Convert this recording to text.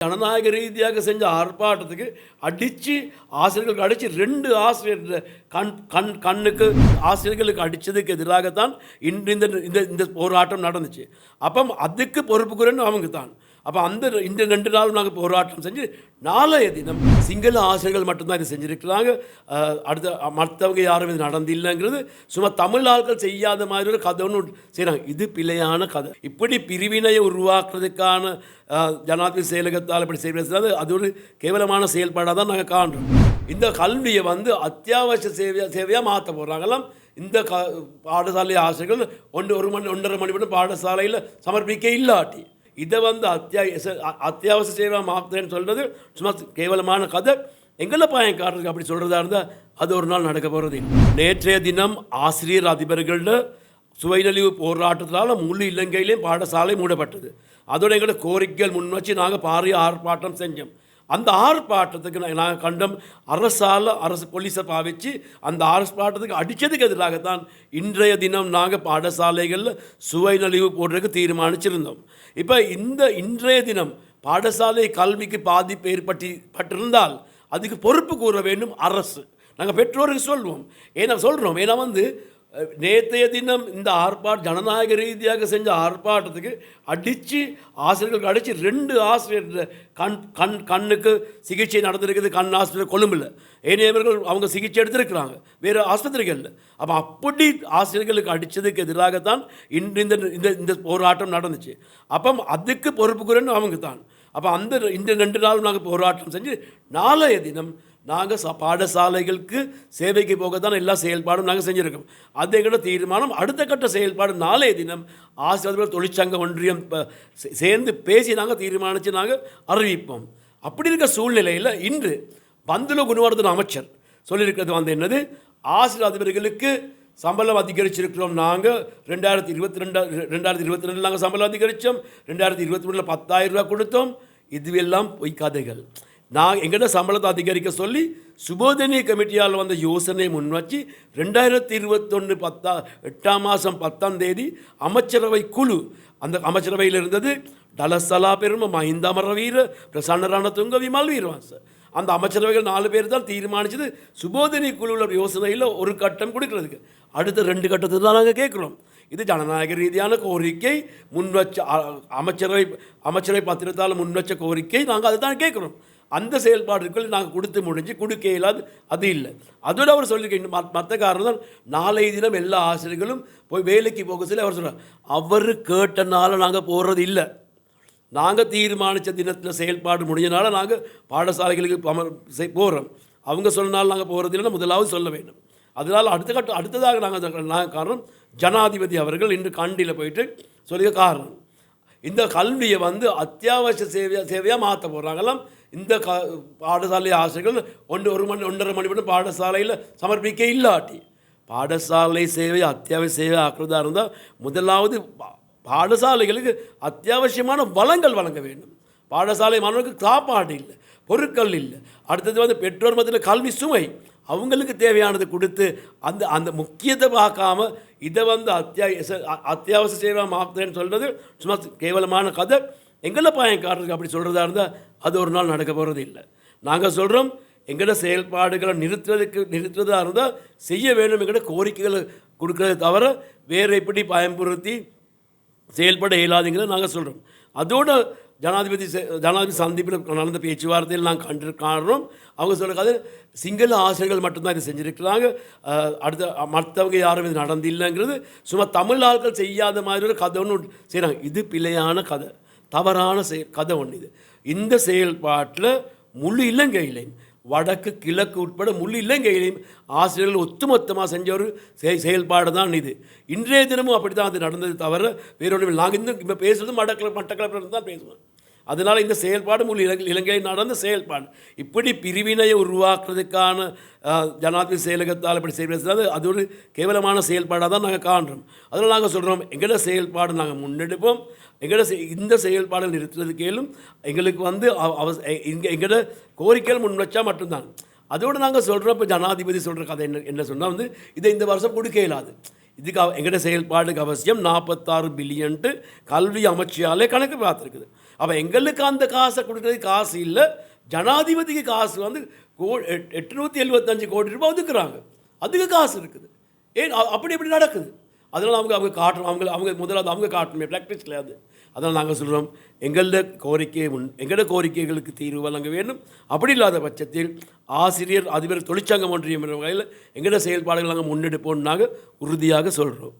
ஜனநாயக ரீதியாக செஞ்ச ஆர்ப்பாட்டத்துக்கு அடித்து ஆசிரியர்களுக்கு அடித்து ரெண்டு ஆசிரியர் கண் கண் கண்ணுக்கு ஆசிரியர்களுக்கு அடித்ததுக்கு எதிராகத்தான் இன்று இந்த இந்த இந்த போராட்டம் நடந்துச்சு. அப்போ அதுக்கு பொறுப்புக்குறன்னு அவங்க தான் அப்போ அந்த இந்த ரெண்டு நாள் நாங்கள் போராட்டம் செஞ்சு நாளைய தினம் சிங்கள ஆசிரியர்கள் மட்டும்தான் இது செஞ்சுருக்கிறாங்க. அடுத்த மற்றவங்க யாரும் இது நடந்தில்லைங்கிறது சும்மா தமிழ் ஆட்கள் செய்யாத மாதிரி ஒரு கதை ஒன்று செய்கிறாங்க இது பிழையான கதை. இப்படி பிரிவினையை உருவாக்குறதுக்கான ஜனாதிபதி செயலகத்தால் இப்படி செய்வது அது ஒரு கேவலமான செயல்பாடாக தான் நாங்கள் காண்றோம். இந்த கல்வியை வந்து அத்தியாவசிய சேவையாக சேவையாக மாற்ற போகிறாங்களாம் இந்த க பாடசாலை ஆசிரியர்கள் ஒன்று ஒரு மணி ஒன்றரை மணி மட்டும் பாடசாலையில் சமர்ப்பிக்க இல்லாட்டி இதை வந்து அத்தியாவச அத்தியாவசிய சேவை மாற்றுறேன்னு சொல்கிறது சும்மா கேவலமான கதை. எங்களை பயன்காரருக்கு அப்படி சொல்கிறதா இருந்தால் அது ஒரு நாள் நடக்க போகிறது நேற்றைய தினம் ஆசிரியர் அதிபர்கள்னு சுவைநலிவு போராட்டத்தினால முழு இலங்கையிலேயும் பாடசாலை மூடப்பட்டது. அதோட எங்களோட கோரிக்கைகள் முன் வச்சு நாங்கள் பாரிய ஆர்ப்பாட்டம் செஞ்சோம். அந்த ஆர்ப்பாட்டத்துக்கு நாங்கள் கண்டம் அரசால் அரசு போலீஸை பாவிச்சு அந்த ஆர்ப்பாட்டத்துக்கு அடித்ததுக்கு எதிராகத்தான் இன்றைய தினம் நாங்கள் பாடசாலைகளில் சுவை நலிவு போடுறதுக்கு தீர்மானிச்சிருந்தோம். இப்போ இந்த இன்றைய தினம் பாடசாலை கல்விக்கு பாதிப்பு ஏற்பட்டு பட்டிருந்தால் அதுக்கு பொறுப்பு கூற வேண்டும் அரசு. நாங்கள் பெற்றோருக்கு சொல்வோம். ஏன்னா சொல்கிறோம் ஏன்னா வந்து நேற்றைய தினம் இந்த ஆர்ப்பாட்டம் ஜனநாயக ரீதியாக செஞ்ச ஆர்ப்பாட்டத்துக்கு அடித்து ஆசிரியர்களுக்கு அடித்து ரெண்டு ஆசிரியர் கண் கண் கண்ணுக்கு சிகிச்சை நடந்திருக்குது கண் ஆஸ்பத்திரி கொழும்பில். ஏனையவர்கள் அவங்க சிகிச்சை எடுத்திருக்கிறாங்க. வேறு ஆஸ்பத்திரிகளில் அப்போ அப்படி ஆசிரியர்களுக்கு அடித்ததுக்கு எதிராகத்தான் இன்று இந்த இந்த இந்த போராட்டம் நடந்துச்சு. அப்போ அதுக்கு பொறுப்புக்குறன்னு அவங்க தான் அப்போ அந்த இந்த ரெண்டு நாள் நாங்கள் போராட்டம் செஞ்சு நாளைய தினம் நாங்கள் ச பாடசாலைகளுக்கு சேவைக்கு போக தான் எல்லா செயல்பாடும் நாங்கள் செஞ்சுருக்கோம். அது எங்களோட தீர்மானம். அடுத்த கட்ட செயல்பாடு நாளைய தினம் ஆசிரியர்கள் தொழிற்சங்க ஒன்றியம் சேர்ந்து பேசி நாங்கள் தீர்மானித்து நாங்கள் அறிவிப்போம். அப்படி இருக்க சூழ்நிலையில் இன்று பந்துல குணவர்தன அமைச்சர் சொல்லியிருக்கிறது வந்து என்னது? ஆசிரியர் அதிபர்களுக்கு சம்பளம் அதிகரிச்சிருக்கிறோம் நாங்கள் ரெண்டாயிரத்தி இருபத்தி ரெண்டா ரெண்டாயிரத்தி இருபத்தி ரெண்டில் நாங்கள் சம்பளம் அதிகரித்தோம் ரெண்டாயிரத்தி இருபத்தி மூணில் பத்தாயிரம் ரூபாய் கொடுத்தோம். இதுவெல்லாம் பொய் கதைகள். நான் எங்கள்ட சம்பளத்தை அதிகரிக்க சொல்லி சுபோதனி கமிட்டியால் வந்த யோசனை முன் வச்சு ரெண்டாயிரத்தி இருபத்தொன்று பத்தா எட்டாம் மாதம் பத்தாம் தேதி அமைச்சரவை குழு அந்த அமைச்சரவையில் இருந்தது டலசலா பெரும மஹிந்த அமரவீர பிரசன்ன ரணதுங்க விமல் சார் அந்த அமைச்சரவைகள் நாலு பேர் தான் தீர்மானித்தது சுபோதினி குழுவில் யோசனையில் ஒரு கட்டம் கொடுக்கறதுக்கு. அடுத்த ரெண்டு கட்டத்தை தான் நாங்கள் கேட்குறோம். இது ஜனநாயக ரீதியான கோரிக்கை முன்வச்ச அமைச்சரவை அமைச்சரவை பத்திரத்தால் முன்வச்ச கோரிக்கை நாங்கள் அதை தான் கேட்குறோம். அந்த செயல்பாடுகள் நாங்கள் கொடுத்து முடிஞ்சு கொடுக்க இல்லாது அது இல்லை. அதோட அவர் சொல்லியிருக்கேன் மற்ற காரணம் தான் நாளைய தினம் எல்லா ஆசிரியர்களும் போய் வேலைக்கு போக சொல்லி அவர் சொல்கிறார் அவர் கேட்டனால நாங்கள் போகிறது இல்லை. நாங்கள் தீர்மானித்த தினத்தில் செயல்பாடு முடிஞ்சனால நாங்கள் பாடசாலைகளுக்கு அமர் போகிறோம் அவங்க சொன்னால் நாங்கள் போகிறது இல்லைன்னா முதலாவது சொல்ல வேண்டும். அதனால் அடுத்த கட்ட அடுத்ததாக நாங்கள் நாங்கள் காரணம் ஜனாதிபதி அவர்கள் இன்று கண்டியில் போயிட்டு சொல்லிய காரணம். இந்த கல்வியை வந்து அத்தியாவசிய சேவையாக சேவையாக மாற்ற போகிறாங்களாம் இந்த கா பாடசாலை ஆசிரியர்கள் ஒன்று ஒரு மணி ஒன்றரை மணி மட்டும் பாடசாலையில் சமர்ப்பிக்க இல்லாட்டி பாடசாலை சேவை அத்தியாவசிய சேவை ஆக்குறதாக இருந்தால் முதலாவது பா- பாடசாலைகளுக்கு அத்தியாவசியமான வளங்கள் வழங்க வேண்டும். பாடசாலை மாணவர்களுக்கு சாப்பாடு இல்லை பொருட்கள் இல்லை. அடுத்தது வந்து பெற்றோர் மத்தியில் கல்வி சுமை அவங்களுக்கு தேவையானது கொடுத்து அந்த அந்த முக்கியத்தை பார்க்காம இதை வந்து அத்தியா அத்தியாவசிய சேவை மாற்றுறேன்னு சொல்கிறது சும்மா கேவலமான கதை. எங்களை பயன்காரருக்கு அப்படி சொல்கிறதா இருந்தால் அது ஒரு நாள் நடக்க போகிறது இல்லை. நாங்கள் சொல்கிறோம் எங்களோட செயல்பாடுகளை நிறுத்துறதுக்கு நிறுத்துறதா இருந்தால் செய்ய வேண்டும் எங்களோட கோரிக்கைகளை கொடுக்கறதை தவிர வேறு எப்படி பயன்படுத்தி செயல்பட இயலாதுங்கிறத நாங்கள் சொல்கிறோம் அதோட ஜனாதிபதி ஜனாதிபதி சந்திப்பில் நடந்த பேச்சுவார்த்தையில் நாங்கள் கண்டு காணுறோம். அவங்க சொல்லுறது சிங்கள ஆசிரியர்கள் மட்டும்தான் இது செஞ்சுருக்கிறாங்க. அடுத்த மற்றவங்க யாரும் இது நடந்தில்லைங்கிறது சும்மா தமிழ் ஆட்கள் செய்யாத மாதிரி ஒரு கதை ஒன்று செய்கிறாங்க இது பிழையான கதை. தவறான செயல் கதை ஒன்று இது. இந்த செயல்பாட்டில் முழு இலங்கையிலையும் வடக்கு கிழக்கு உட்பட முழு இலங்கையிலையும் ஆசிரியர்கள் ஒத்துமொத்தமாக செஞ்ச ஒரு செய் செயல்பாடு தான் இது. இன்றைய தினமும் அப்படி தான் அது நடந்தது தவிர வேறொன்றும் நாங்கள் இன்னும் இப்போ பேசுகிறது மட்டக்கள மட்டக்களப்பில் தான் பேசுவோம். அதனால் இந்த செயல்பாடு முழு இலங்கை இலங்கையில் நடந்த செயல்பாடு. இப்படி பிரிவினையை உருவாக்குறதுக்கான ஜனாதிபதி செயலகத்தால் இப்படி செய்வது அது ஒரு கேவலமான செயல்பாடாக தான் நாங்கள் காண்றோம். அதனால் நாங்கள் சொல்கிறோம் எங்களோட செயல்பாடு நாங்கள் முன்னெடுப்போம். எங்களோட இந்த செயல்பாடை நிறுத்துறதுக்கேலும் எங்களுக்கு வந்து அவ- அவ இங்கே எங்களோட கோரிக்கைகள் முன்வச்சா மட்டும்தான். அதோடு நாங்கள் சொல்கிறோம் இப்போ ஜனாதிபதி சொல்கிற கதை என்ன என்ன சொன்னால் வந்து இதை இந்த வருஷம் கொடுக்க இயலாது இதுக்கு அவ- செயல்பாடுக்கு அவசியம் நாற்பத்தாறு பில்லியன்ட்டு கல்வி அமைச்சியாலே கணக்கு பார்த்துருக்குது. அப்போ எங்களுக்கு அந்த காசை கொடுக்குறதுக்கு காசு இல்லை ஜனாதிபதிக்கு காசு வந்து கோ எட்- எட்நூற்றி எழுபத்தஞ்சு கோடி ரூபாய் ஒதுக்குறாங்க. அதுக்கு காசு இருக்குது. ஏன் அப்படி எப்படி நடக்குது. அதனால் அவங்க அவங்க காட்டணும் அவங்க அவங்க முதலாவது அவங்க காட்டணுமே. ப்ராக்டிஸ் கிடையாது. அதனால் நாங்கள் சொல்கிறோம் எங்களோட கோரிக்கை முன் எங்களோட கோரிக்கைகளுக்கு தீர்வு வழங்க வேண்டும். அப்படி இல்லாத பட்சத்தில் ஆசிரியர் அதிபர் தொழிற்சங்கம் ஒன்றியம் என்ற வகையில் எங்களோட செயல்பாடுகள் நாங்கள் முன்னெடுப்போம்னு நாங்கள் உறுதியாக சொல்கிறோம்